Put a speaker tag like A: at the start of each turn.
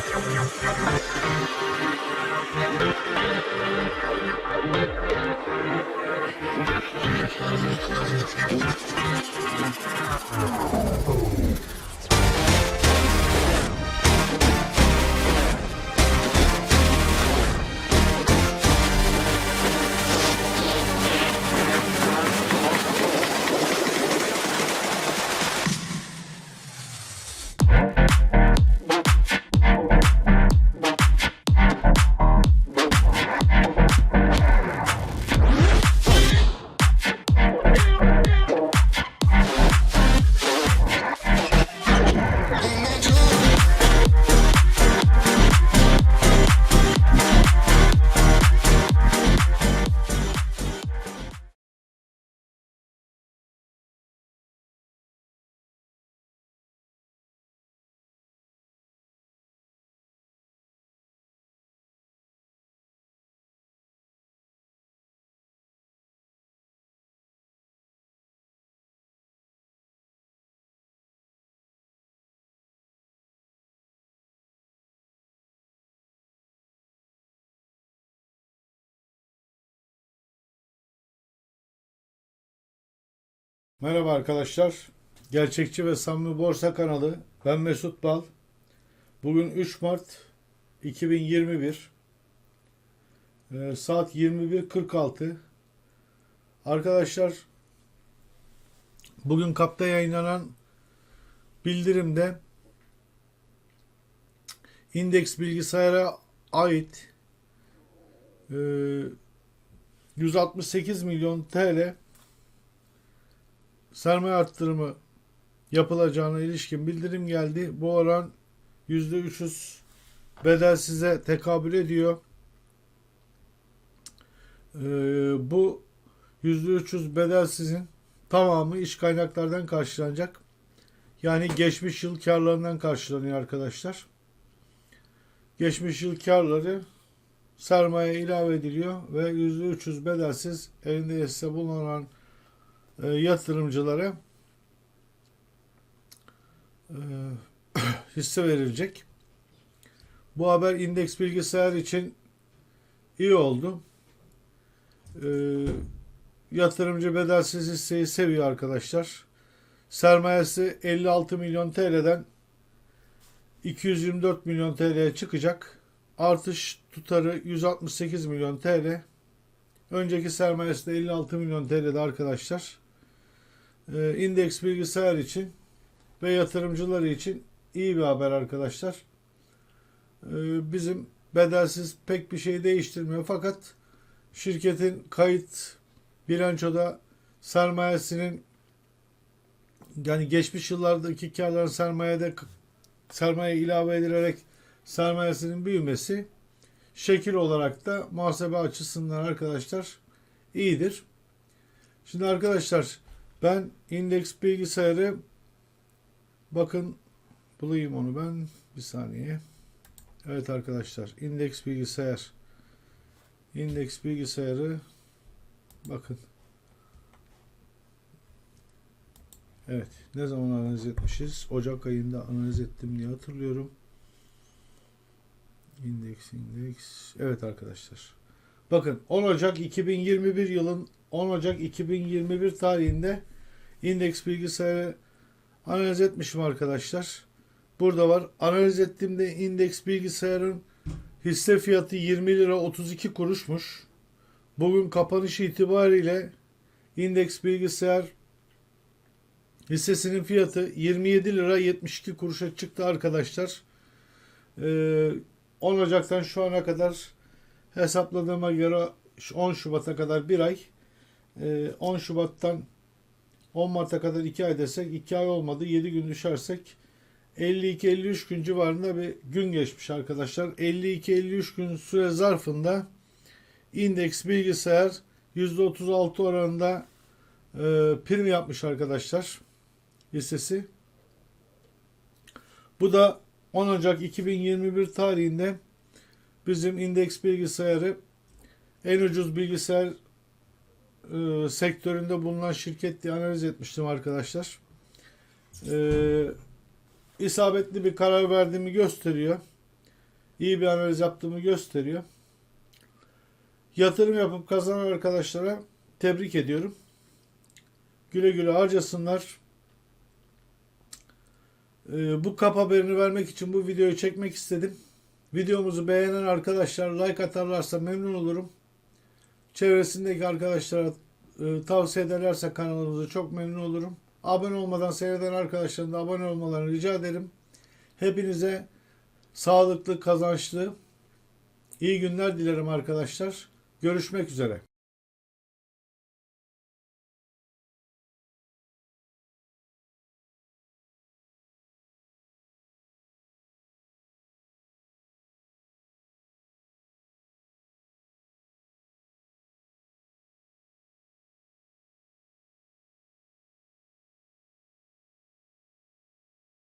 A: Oh. Merhaba arkadaşlar. Gerçekçi ve Samimi Borsa kanalı. Ben Mesut Bal. Bugün 3 Mart 2021. Ee, saat 21.46. Arkadaşlar bugün kapta yayınlanan bildirimde indeks bilgisayara ait e, 168 milyon TL sermaye arttırımı yapılacağına ilişkin bildirim geldi. Bu oran %300 bedelsize tekabül ediyor. Ee, bu %300 bedelsizin tamamı iş kaynaklardan karşılanacak. Yani geçmiş yıl karlarından karşılanıyor arkadaşlar. Geçmiş yıl karları sermaye ilave ediliyor ve %300 bedelsiz elinde hisse bulunan e, yatırımcılara e, hisse verilecek. Bu haber indeks bilgisayar için iyi oldu. E, yatırımcı bedelsiz hisseyi seviyor arkadaşlar. Sermayesi 56 milyon TL'den 224 milyon TL'ye çıkacak. Artış tutarı 168 milyon TL. Önceki sermayesi de 56 milyon TL'de arkadaşlar. Ee, indeks bilgisayar için ve yatırımcıları için iyi bir haber arkadaşlar. Ee, bizim bedelsiz pek bir şey değiştirmiyor fakat şirketin kayıt bilançoda sermayesinin yani geçmiş yıllardaki karların sermayede sermaye ilave edilerek sermayesinin büyümesi şekil olarak da muhasebe açısından arkadaşlar iyidir. Şimdi arkadaşlar ben indeks bilgisayarı bakın bulayım onu ben bir saniye. Evet arkadaşlar indeks bilgisayar. İndeks bilgisayarı bakın. Evet ne zaman analiz etmişiz? Ocak ayında analiz ettim diye hatırlıyorum. İndeks indeks. Evet arkadaşlar. Bakın 10 Ocak 2021 yılın 10 Ocak 2021 tarihinde indeks bilgisayarı analiz etmişim arkadaşlar. Burada var. Analiz ettiğimde indeks bilgisayarın hisse fiyatı 20 lira 32 kuruşmuş. Bugün kapanış itibariyle indeks bilgisayar hissesinin fiyatı 27 lira 72 kuruşa çıktı arkadaşlar. Ee, 10 Ocak'tan şu ana kadar hesapladığıma göre 10 Şubat'a kadar bir ay 10 Ee, Şubat'tan 10 Mart'a kadar 2 ay desek 2 ay olmadı 7 gün düşersek 52-53 gün civarında bir gün geçmiş arkadaşlar. 52-53 gün süre zarfında indeks bilgisayar %36 oranında e, prim yapmış arkadaşlar hissesi. Bu da 10 Ocak 2021 tarihinde bizim indeks bilgisayarı en ucuz bilgisayar e, sektöründe bulunan şirket diye analiz etmiştim arkadaşlar. E, isabetli bir karar verdiğimi gösteriyor. iyi bir analiz yaptığımı gösteriyor. Yatırım yapıp kazanan arkadaşlara tebrik ediyorum. Güle güle harcasınlar. Ee, bu kap haberini vermek için bu videoyu çekmek istedim. Videomuzu beğenen arkadaşlar like atarlarsa memnun olurum. Çevresindeki arkadaşlara e, tavsiye ederlerse kanalımızı çok memnun olurum. Abone olmadan seyreden arkadaşların da abone olmalarını rica ederim. Hepinize sağlıklı, kazançlı, iyi günler dilerim arkadaşlar. Görüşmek üzere.